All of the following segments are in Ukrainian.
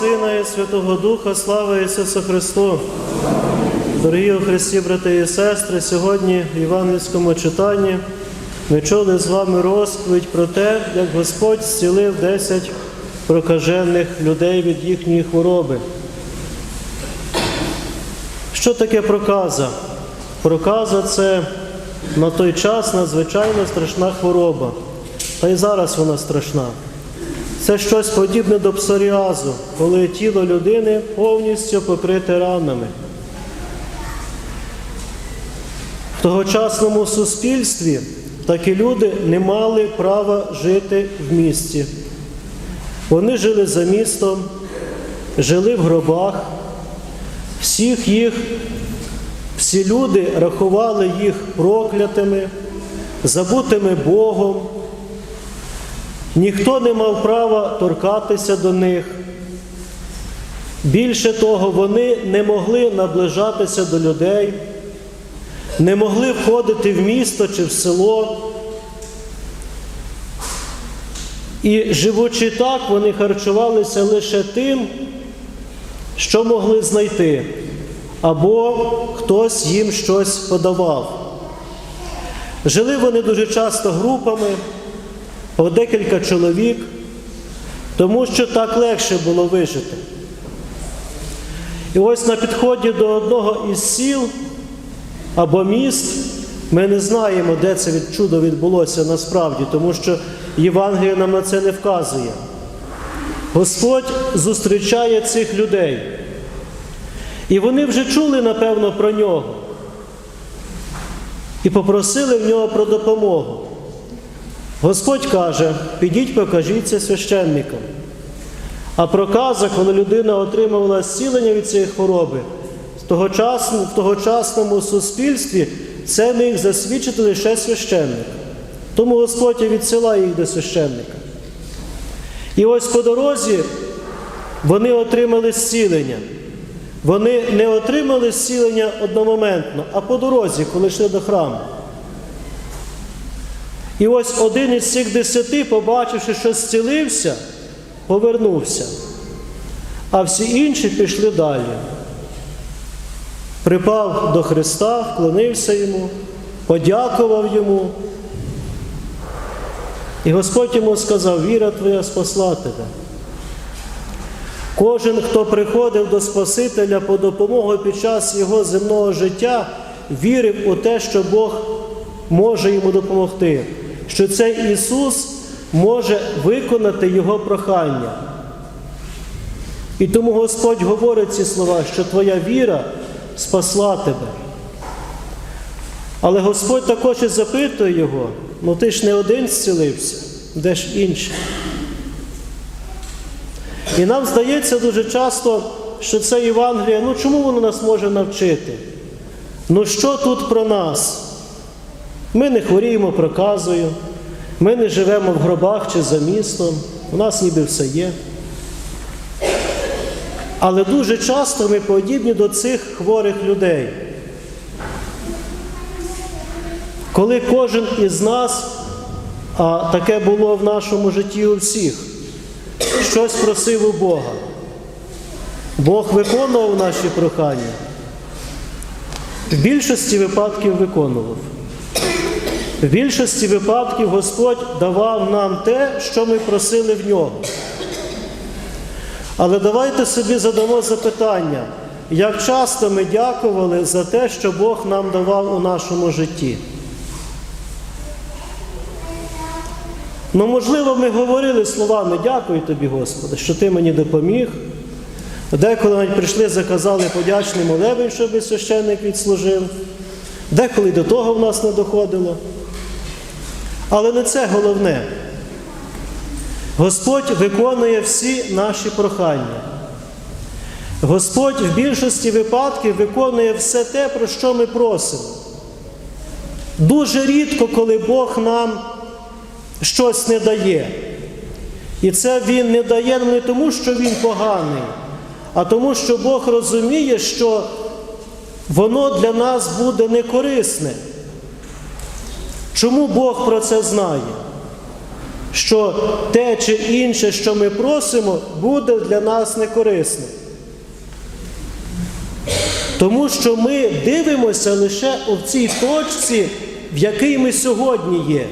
Сина і Святого Духа, слава Ісусу Христу! Дорогі у Христі, брати і сестри, сьогодні в Євангельському читанні ми чули з вами розповідь про те, як Господь зцілив 10 прокажених людей від їхньої хвороби. Що таке проказа? Проказа це на той час надзвичайно страшна хвороба. Та й зараз вона страшна. Це щось подібне до псоріазу, коли тіло людини повністю покрите ранами. В тогочасному суспільстві такі люди не мали права жити в місті. Вони жили за містом, жили в гробах, всіх їх, всі люди рахували їх проклятими, забутими Богом. Ніхто не мав права торкатися до них. Більше того, вони не могли наближатися до людей, не могли входити в місто чи в село. І живучи так, вони харчувалися лише тим, що могли знайти, або хтось їм щось подавав. Жили вони дуже часто групами по декілька чоловік, тому що так легше було вижити. І ось на підході до одного із сіл або міст ми не знаємо, де це від чудо відбулося насправді, тому що Євангелія нам на це не вказує. Господь зустрічає цих людей. І вони вже чули, напевно, про нього. І попросили в нього про допомогу. Господь каже, підіть покажіться священникам. А проказа, коли людина отримувала зцілення від цієї хвороби, в тогочасному, суспільстві це міг засвідчити лише священник. Тому Господь відсилає їх до священника. І ось по дорозі вони отримали зцілення. Вони не отримали зцілення одномоментно, а по дорозі, коли йшли до храму. І ось один із цих десяти, побачивши, що зцілився, повернувся, а всі інші пішли далі. Припав до Христа, вклонився йому, подякував йому. І Господь йому сказав, віра твоя спасла тебе. Кожен, хто приходив до Спасителя по допомогу під час його земного життя, вірив у те, що Бог може йому допомогти, що цей Ісус може виконати Його прохання. І тому Господь говорить ці слова, що твоя віра спасла тебе. Але Господь також і запитує його, ну ти ж не один зцілився, де ж інший? І нам здається дуже часто, що це Євангеліє, ну чому воно нас може навчити? Ну що тут про нас? Ми не хворіємо проказою, ми не живемо в гробах чи за містом, у нас ніби все є. Але дуже часто ми подібні до цих хворих людей. Коли кожен із нас, а таке було в нашому житті у всіх, щось просив у Бога, Бог виконував наші прохання. В більшості випадків виконував. В більшості випадків Господь давав нам те, що ми просили в нього. Але давайте собі задамо запитання, як часто ми дякували за те, що Бог нам давав у нашому житті. Ну, можливо, ми говорили словами дякую тобі, Господи, що ти мені допоміг. Деколи навіть прийшли, заказали подячний молебень, щоб священник відслужив. Деколи до того в нас не доходило. Але не це головне. Господь виконує всі наші прохання. Господь в більшості випадків виконує все те, про що ми просимо. Дуже рідко, коли Бог нам щось не дає. І це він не дає не тому, що він поганий, а тому, що Бог розуміє, що воно для нас буде некорисне. Чому Бог про це знає? Що те чи інше, що ми просимо, буде для нас некорисне. Тому що ми дивимося лише у цій точці, в якій ми сьогодні є.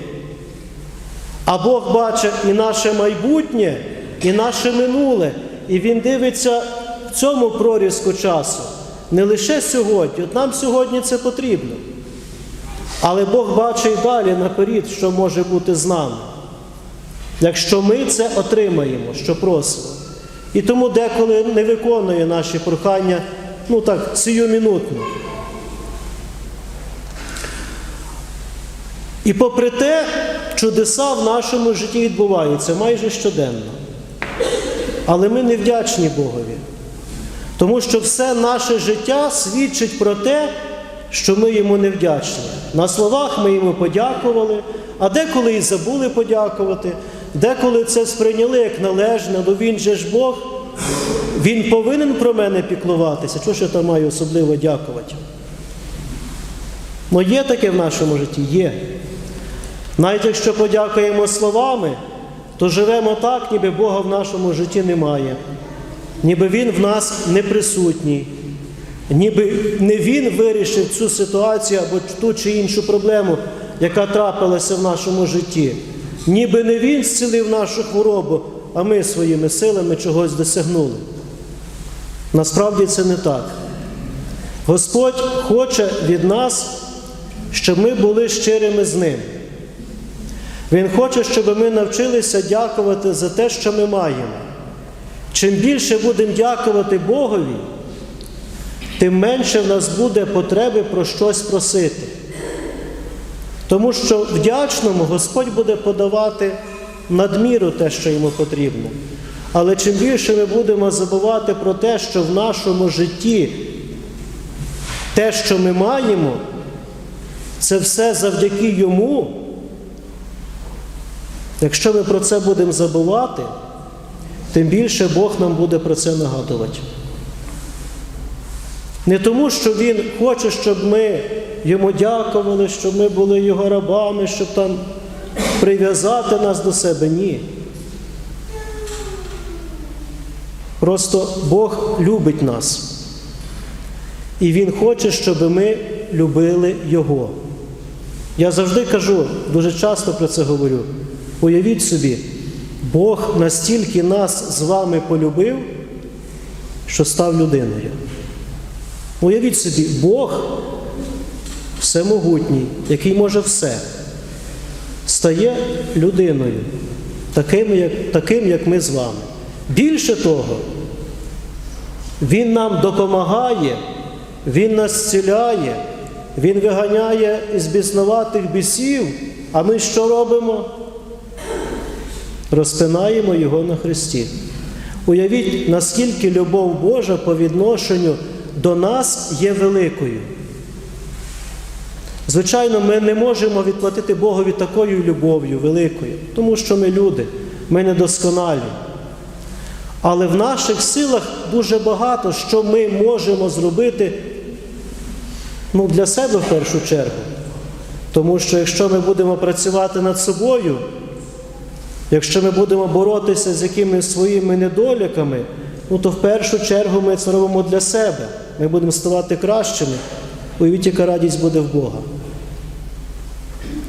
А Бог бачить і наше майбутнє, і наше минуле. І Він дивиться в цьому прорізку часу. Не лише сьогодні. От нам сьогодні це потрібно. Але Бог бачить і далі наперед, що може бути з нами. Якщо ми це отримаємо, що просимо. І тому деколи не виконує наші прохання, ну так, сиюмінутно. І попри те, чудеса в нашому житті відбуваються майже щоденно. Але ми не вдячні Богові. Тому що все наше життя свідчить про те, що ми йому не вдячні. На словах ми йому подякували, а деколи і забули подякувати, деколи це сприйняли як належне, бо він же ж Бог, він повинен про мене піклуватися. Чого ж я там маю особливо дякувати? Ну є таке в нашому житті? Є. Навіть якщо подякуємо словами, то живемо так, ніби Бога в нашому житті немає, ніби Він в нас не присутній, ніби не Він вирішив цю ситуацію або ту чи іншу проблему, яка трапилася в нашому житті. Ніби не Він зцілив нашу хворобу, а ми своїми силами чогось досягнули. Насправді це не так. Господь хоче від нас, щоб ми були щирими з Ним. Він хоче, щоб ми навчилися дякувати за те, що ми маємо. Чим більше будемо дякувати Богові, тим менше в нас буде потреби про щось просити. Тому що вдячному Господь буде подавати надміру те, що йому потрібно. Але чим більше ми будемо забувати про те, що в нашому житті те, що ми маємо, це все завдяки йому. Якщо ми про це будемо забувати, тим більше Бог нам буде про це нагадувати. Не тому, що Він хоче, щоб ми йому дякували, щоб ми були його рабами, щоб там прив'язати нас до себе. Ні. Просто Бог любить нас. І Він хоче, щоб ми любили Його. Я завжди кажу, дуже часто про це говорю. Уявіть собі, Бог настільки нас з вами полюбив, що став людиною. Уявіть собі, Бог всемогутній, який може все, стає людиною, таким, як, таким, як ми з вами. Більше того, Він нам допомагає, Він нас зціляє, Він виганяє із біснуватих бісів, а ми що робимо? Розпинаємо Його на Христі. Уявіть, наскільки любов Божа по відношенню до нас є великою. Звичайно, ми не можемо відплатити Богові такою любов'ю великою, тому що ми люди, ми недосконалі. Але в наших силах дуже багато, що ми можемо зробити ну, для себе в першу чергу. Тому що якщо ми будемо працювати над собою, якщо ми будемо боротися з якимись своїми недоліками, ну то в першу чергу ми це робимо для себе. Ми будемо ставати кращими. Уявіть, яка радість буде в Бога.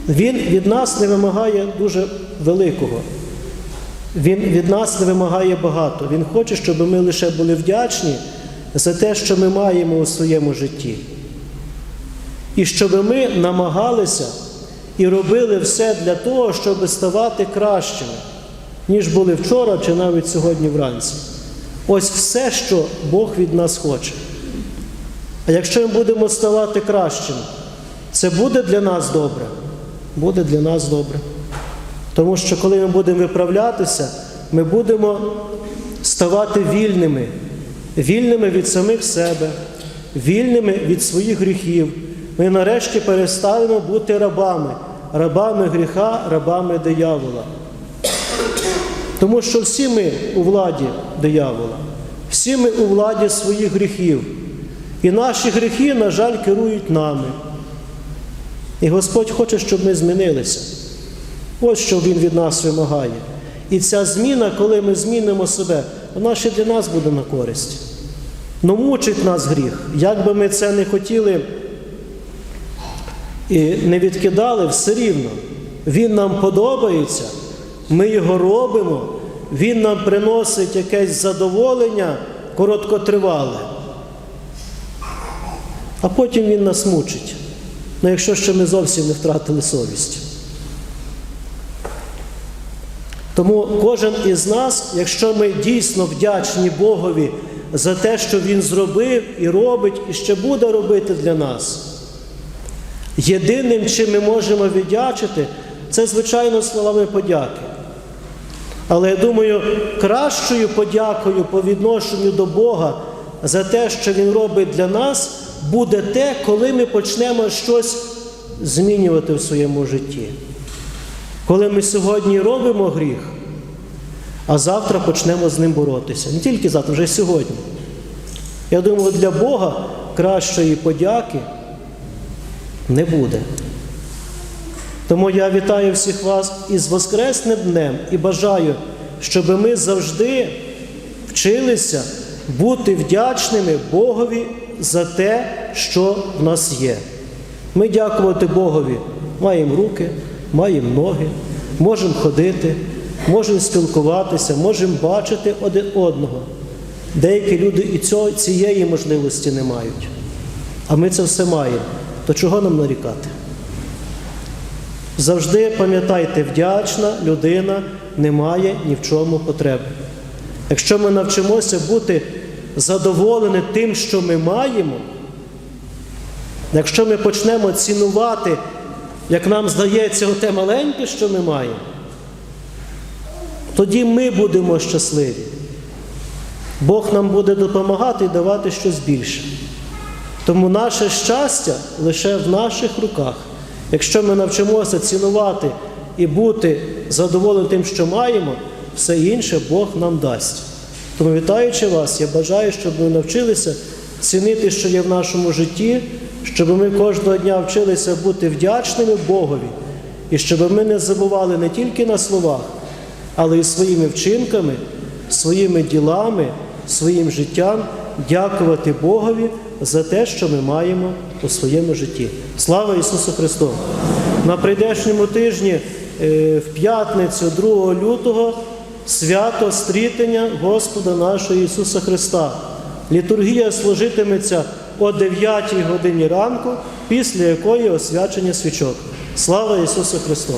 Він від нас не вимагає дуже великого. Він від нас не вимагає багато. Він хоче, щоб ми лише були вдячні за те, що ми маємо у своєму житті. І щоб ми намагалися і робили все для того, щоб ставати кращими, ніж були вчора чи навіть сьогодні вранці. Ось все, що Бог від нас хоче. А якщо ми будемо ставати кращими, це буде для нас добре. Буде для нас добре. Тому що коли ми будемо виправлятися, ми будемо ставати вільними, вільними від самих себе, вільними від своїх гріхів. Ми нарешті перестанемо бути рабами, рабами гріха, рабами диявола. Тому що всі ми у владі диявола, всі ми у владі своїх гріхів. І наші гріхи, на жаль, керують нами. І Господь хоче, щоб ми змінилися. Ось що Він від нас вимагає. І ця зміна, коли ми змінимо себе, вона ще для нас буде на користь. Ну мучить нас гріх. Як би ми це не хотіли і не відкидали, все рівно. Він нам подобається, ми його робимо, він нам приносить якесь задоволення короткотривале. А потім він нас мучить. Ну, якщо ще ми зовсім не втратили совість. Тому кожен із нас, якщо ми дійсно вдячні Богові за те, що Він зробив і робить, і ще буде робити для нас, єдиним, чим ми можемо віддячити, це, звичайно, словами подяки. Але я думаю, кращою подякою по відношенню до Бога за те, що Він робить для нас, буде те, коли ми почнемо щось змінювати в своєму житті. Коли ми сьогодні робимо гріх, а завтра почнемо з ним боротися. Не тільки завтра, вже й сьогодні. Я думаю, для Бога кращої подяки не буде. Тому я вітаю всіх вас із Воскресним днем і бажаю, щоб ми завжди вчилися бути вдячними Богові за те, що в нас є. Ми дякувати Богові маємо руки, маємо ноги, можемо ходити, можемо спілкуватися, можемо бачити один одного. Деякі люди і цього, цієї можливості не мають. А ми це все маємо. То чого нам нарікати? Завжди пам'ятайте, вдячна людина не має ні в чому потреби. Якщо ми навчимося бути задоволені тим, що ми маємо, якщо ми почнемо цінувати, як нам здається, те маленьке, що ми маємо, тоді ми будемо щасливі. Бог нам буде допомагати і давати щось більше. Тому наше щастя лише в наших руках. Якщо ми навчимося цінувати і бути задоволеним тим, що маємо, все інше Бог нам дасть. Тому, вітаючи вас, я бажаю, щоб ми навчилися цінити, що є в нашому житті, щоб ми кожного дня вчилися бути вдячними Богові, і щоб ми не забували не тільки на словах, але й своїми вчинками, своїми ділами, своїм життям дякувати Богові за те, що ми маємо у своєму житті. Слава Ісусу Христу! На прийдешньому тижні, е, в п'ятницю, 2 лютого, свято стрітення Господа нашого Ісуса Христа. Літургія служитиметься о 9 годині ранку, після якої освячення свічок. Слава Ісусу Христу!